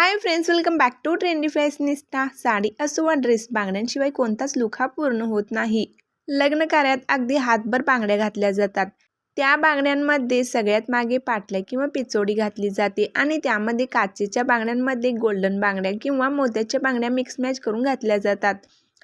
Hi friends welcome back to trendy fashionista sari असो वा dress बांगड्यांशिवाय कोणताच लुक हा पूर्ण होत नाही. लग्न कार्यात अगदी हातभर बांगड्या घातल्या जातात. त्या बांगड्यांमध्ये सगळ्यात मागे पाटल्या किंवा पिचोडी घातली जाते आणि त्यामध्ये काचेच्या बांगड्यांमध्ये गोल्डन बांगड्या किंवा मोत्याच्या बांगड्या मिक्स मॅच करून घातल्या जातात.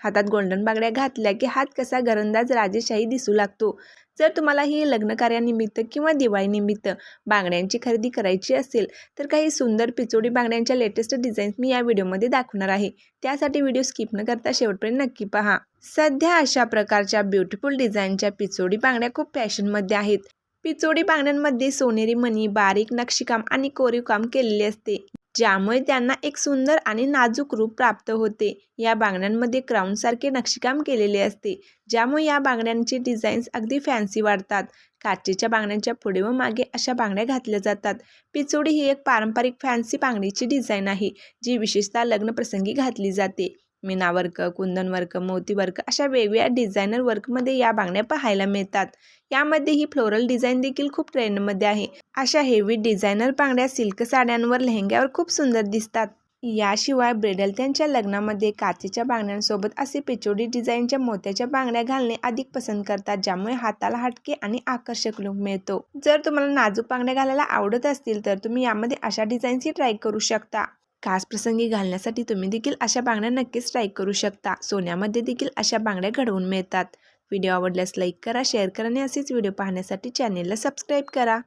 हातात गोल्डन बांगड्या घातल्या की हात कसा घरंदाज राजेशाही दिसू लागतो. जर तुम्हाला ही लग्न कार्यानिमित्त किंवा दिवाळीनिमित्त बांगड्यांची खरेदी करायची असेल तर काही सुंदर पिचोडी बांगड्यांच्या लेटेस्ट डिझाईन्स मी या व्हिडिओमध्ये दाखवणार आहे. त्यासाठी व्हिडिओ स्किप न करता शेवटपर्यंत नक्की पहा. सध्या अशा प्रकारच्या ब्युटिफुल डिझाईनच्या पिचोडी बांगड्या खूप फॅशनमध्ये आहेत. पिचोडी बांगड्यांमध्ये सोनेरी मणी बारीक नक्षीकाम आणि कोरीव काम केलेले असते. ज्यामुळे त्यांना एक सुंदर आणि नाजूक रूप प्राप्त होते. या बांगड्यांमध्ये क्राऊनसारखे नक्षीकाम केलेले असते. ज्यामुळे या बांगड्यांचे डिझाईन्स अगदी फॅन्सी वाढतात. काचेच्या बांगड्यांच्या पुढे व मागे अशा बांगड्या घातल्या जातात. पिचोडी ही एक पारंपरिक फॅन्सी बांगडीची डिझाईन आहे जी विशेषतः लग्नप्रसंगी घातली जाते. मीना वर्क कुंदन वर्क मोती वर्क अशा वेगवेगळ्या डिझायनर वर्कमध्ये या बांगड्या पाहायला मिळतात. यामध्ये ही फ्लोरल डिझाईन देखील खूप ट्रेंडमध्ये आहे. अशा हेवी डिझायनर बांगड्या सिल्क साड्यांवर लेहंग्यावर खूप सुंदर दिसतात. याशिवाय ब्रेडल त्यांच्या लग्नामध्ये काचेच्या बांगड्यांसोबत असे पिचोडी डिझाईनच्या मोत्याच्या बांगड्या घालणे अधिक पसंत करतात ज्यामुळे हाताला हटके आणि आकर्षक लुक मिळतो. जर तुम्हाला नाजूक बांगड्या घालायला आवडत असतील तर तुम्ही यामध्ये अशा डिझाईन्सही ट्राय करू शकता. खास प्रसंगी घालण्यासाठी तुम्ही देखील अशा बांगड्या नक्कीच ट्राय करू शकता. सोन्यामध्ये देखील अशा बांगड्या घडवून मिळतात. व्हिडिओ आवडल्यास लाईक करा शेअर करा आणि असेच व्हिडिओ पाहण्यासाठी चॅनेलला सबस्क्राईब करा.